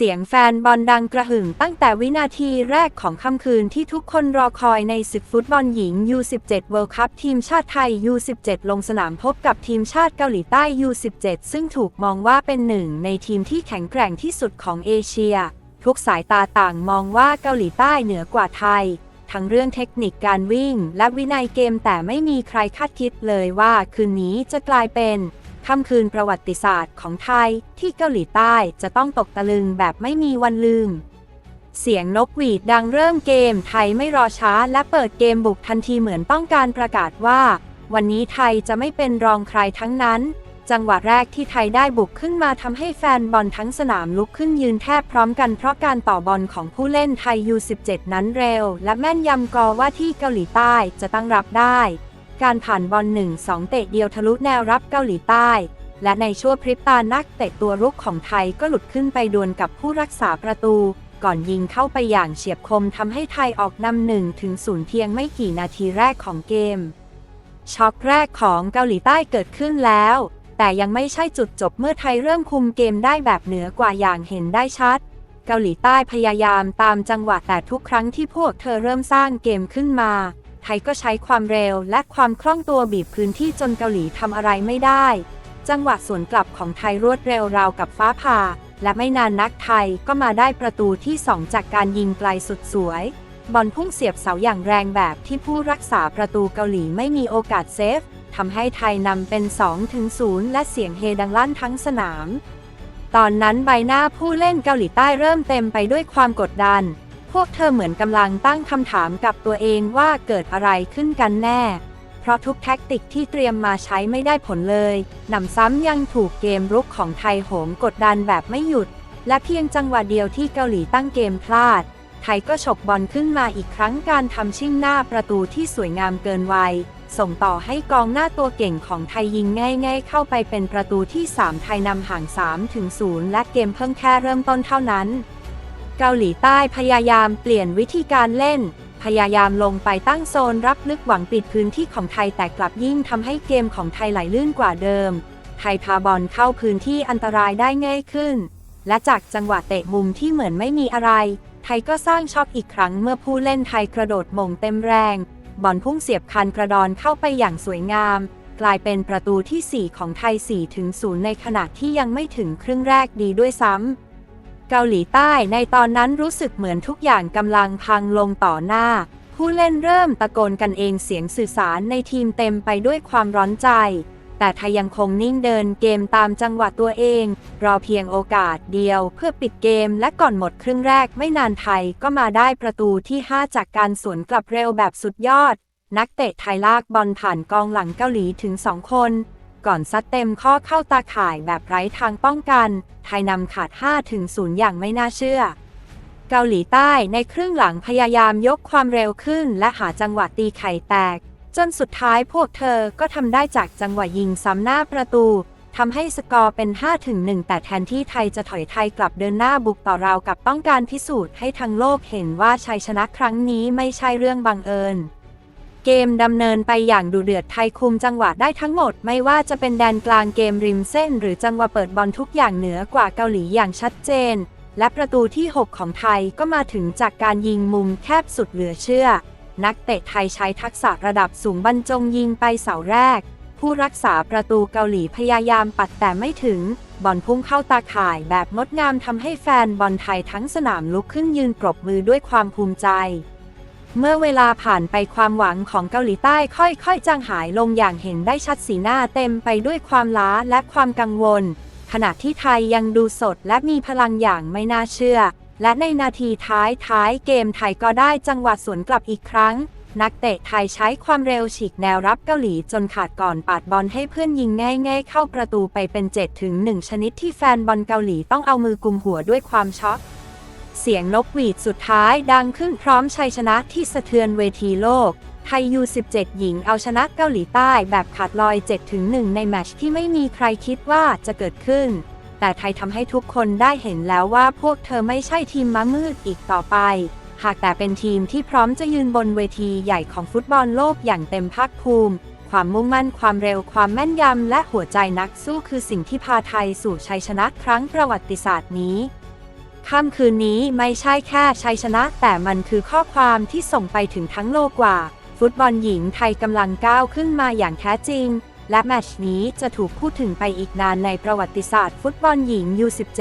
เสียงแฟนบอลดังกระหึ่มตั้งแต่วินาทีแรกของค่ำคืนที่ทุกคนรอคอยในศึกฟุตบอลหญิง U17 World Cup ทีมชาติไทย U17 ลงสนามพบกับทีมชาติเกาหลีใต้ U17 ซึ่งถูกมองว่าเป็นหนึ่งในทีมที่แข็งแกร่งที่สุดของเอเชีย ทุกสายตาต่างมองว่าเกาหลีใต้เหนือกว่าไทย ทั้งเรื่องเทคนิคการวิ่ง และวินัยเกมแต่ไม่มีใครคาดคิดเลยว่าคืนนี้จะกลายเป็น ค่ำคืนประวัติศาสตร์ของไทยที่เกาหลีใต้จะต้องตกตะลึงแบบไม่มีวันลืม เสียงนกหวีดดังเริ่มเกม ไทยไม่รอช้าและเปิดเกมบุกทันทีเหมือนต้องการประกาศว่า วันนี้ไทยจะไม่เป็นรองใครทั้งนั้น จังหวะแรกที่ไทยได้บุกขึ้นมาทำให้แฟนบอลทั้งสนามลุกขึ้นยืนแทบพร้อมกันเพราะการต่อบอลของผู้เล่นไทย U17 นั้นเร็ว และแม่นยำกอว่าที่เกาหลีใต้จะตั้งรับได้ การผ่านบอล1-2 เตะเดียวทะลุแนวรับเกาหลีใต้ และในชั่วพริบตานักเตะตัวรุกของไทยก็หลุดขึ้นไปดวลกับผู้รักษาประตู ก่อนยิงเข้าไปอย่างเฉียบคมทำให้ไทยออกนำหนึ่งถึงศูนย์เพียงไม่กี่นาทีแรกของเกม ช็อกแรกของเกาหลีใต้เกิดขึ้นแล้ว แต่ยังไม่ใช่จุดจบเมื่อไทยเริ่มคุมเกมได้แบบเหนือกว่าอย่างเห็นได้ชัด เกาหลีใต้พยายามตามจังหวะแต่ทุกครั้งที่พวกเธอเริ่มสร้างเกมขึ้นมา ทยก็ใช้ความเร็วและความคล่องตัวบีบพื้นที่จนเกาหลีทำอะไรไม่ได้ จังหวะสวนกลับของไทยรวดเร็วราวกับฟ้าผ่า และไม่นานนักไทยก็มาได้ประตูที่ 2 จากการยิงไกลสุดสวย บอลพุ่งเสียบเสาอย่างแรงแบบที่ผู้รักษาประตูเกาหลีไม่มีโอกาสเซฟทำให้ไทยนำเป็น 2-0 และเสียงเฮดังลั่นทั้งสนาม ตอนนั้นใบหน้าผู้เล่นเกาหลีใต้เริ่มเต็มไปด้วยความกดดัน พวกเธอเหมือนกำลังตั้งคำถามกับตัวเองว่าเกิดอะไรขึ้นกันแน่ เพราะทุกแท็กติกที่เตรียมมาใช้ไม่ได้ผลเลยหนำซ้ำยังถูกเกมรุกของไทยโหมกดดันแบบไม่หยุด และเพียงจังหวะเดียวที่เกาหลีตั้งเกมพลาด ไทยก็ฉกบอลขึ้นมาอีกครั้งการทำชิ่งหน้าประตูที่สวยงามเกินวัย ส่งต่อให้กองหน้าตัวเก่งของไทยยิงง่ายๆ เข้าไปเป็นประตูที่ 3 ไทยนำห่าง3ถึง0และเกมเพิ่งแค่เริ่มต้นเท่านั้น เกาหลีใต้พยายามเปลี่ยนวิธีการเล่น พยายามลงไปตั้งโซนรับลึกหวังปิดพื้นที่ของไทยแต่กลับยิ่งทำให้เกมของไทยไหลลื่นกว่าเดิม ไทยพาบอลเข้าพื้นที่อันตรายได้ง่ายขึ้น และจากจังหวะเตะมุมที่เหมือนไม่มีอะไร ไทยก็สร้างช็อกอีกครั้งเมื่อผู้เล่นไทยกระโดดมงเต็มแรง บอลพุ่งเสียบคันกระดอนเข้าไปอย่างสวยงามกลายเป็นประตูที่ 4 ของไทย4ถึง0ในขณะที่ยังไม่ถึงครึ่งแรกดีด้วยซ้ำ เกาหลีใต้ในตอนนั้นรู้สึกเหมือนทุกอย่างกำลังพังลงต่อหน้า ผู้เล่นเริ่มตะโกนกันเองเสียงสื่อสารในทีมเต็มไปด้วยความร้อนใจ แต่ไทยยังคงนิ่งเดินเกมตามจังหวะตัวเอง รอเพียงโอกาสเดียวเพื่อปิดเกมและก่อนหมดครึ่งแรกไม่นานไทยก็มาได้ประตูที่ 5 จากการสวนกลับเร็วแบบสุดยอด นักเตะไทยลากบอลผ่านกองหลังเกาหลีถึง2คน ก่อนซัดเต็มข้อเข้าตาข่ายแบบไร้ทางป้องกัน ไทยนำขาด 5 ถึง 0 อย่างไม่น่าเชื่อ เกาหลีใต้ในครึ่งหลังพยายามยกความเร็วขึ้น และหาจังหวะตีไข่แตก จนสุดท้ายพวกเธอก็ทำได้จากจังหวะยิงซ้ำหน้าประตูทำให้สกอร์เป็น 5 ถึง 1 แต่แทนที่ไทยจะถอยไทยกลับเดินหน้าบุกต่อเรากับต้องการพิสูจน์ให้ทั้งโลกเห็นว่าชัยชนะครั้งนี้ไม่ใช่เรื่องบังเอิญ เกมดำเนินไปอย่างดุเดือดไทยคุมจังหวะได้ทั้งหมด ไม่ว่าจะเป็นแดนกลางเกมริมเส้น หรือจังหวะเปิดบอลทุกอย่างเหนือกว่าเกาหลีอย่างชัดเจน และประตูที่ 6 ของไทยก็มาถึงจากการยิงมุมแคบสุดเหลือเชื่อ นักเตะไทยใช้ทักษะระดับสูงบรรจงยิงไปเสาแรก ผู้รักษาประตูเกาหลีพยายามปัดแต่ไม่ถึง บอลพุ่งเข้าตาข่ายแบบงดงามทำให้แฟนบอลไทยทั้งสนามลุกขึ้นยืนปรบมือด้วยความภูมิใจ เมื่อเวลาผ่านไปความหวังของเกาหลีใต้ค่อยๆ จางหายลงอย่างเห็นได้ชัดสีหน้าเต็มไปด้วยความล้าและความกังวล ขณะที่ไทยยังดูสดและมีพลังอย่างไม่น่าเชื่อ และในนาทีท้ายท้ายเกมไทยก็ได้จังหวะสวนกลับอีกครั้ง นักเตะไทยใช้ความเร็วฉีกแนวรับเกาหลีจนขาดก่อนปาดบอลให้เพื่อนยิงง่ายๆเข้าประตูไปเป็น7ถึง1ชนิดที่แฟนบอลเกาหลีต้องเอามือกุมหัวด้วยความช็อก เสียงนกหวีดสุดท้ายดังขึ้นพร้อมชัยชนะที่สะเทือนเวทีโลก ไทย U17 หญิงเอาชนะเกาหลีใต้แบบขาดลอย 7-1 ในแมตช์ที่ไม่มีใครคิดว่าจะเกิดขึ้น แต่ไทยทำให้ทุกคนได้เห็นแล้วว่าพวกเธอไม่ใช่ทีมม้ามืดอีกต่อไป หากแต่เป็นทีมที่พร้อมจะยืนบนเวทีใหญ่ของฟุตบอลโลกอย่างเต็มภาคภูมิ ความมุ่งมั่นความเร็วความแม่นยำและหัวใจนักสู้คือสิ่งที่พาไทยสู่ชัยชนะครั้งประวัติศาสตร์นี้ ค่ำคืนนี้ไม่ใช่แค่ชัยชนะ แต่มันคือข้อความที่ส่งไปถึงทั้งโลกว่า ฟุตบอลหญิงไทยกำลังก้าวขึ้นมาอย่างแท้จริง และแมตช์นี้จะถูกพูดถึงไปอีกนานในประวัติศาสตร์ ฟุตบอลหญิง U17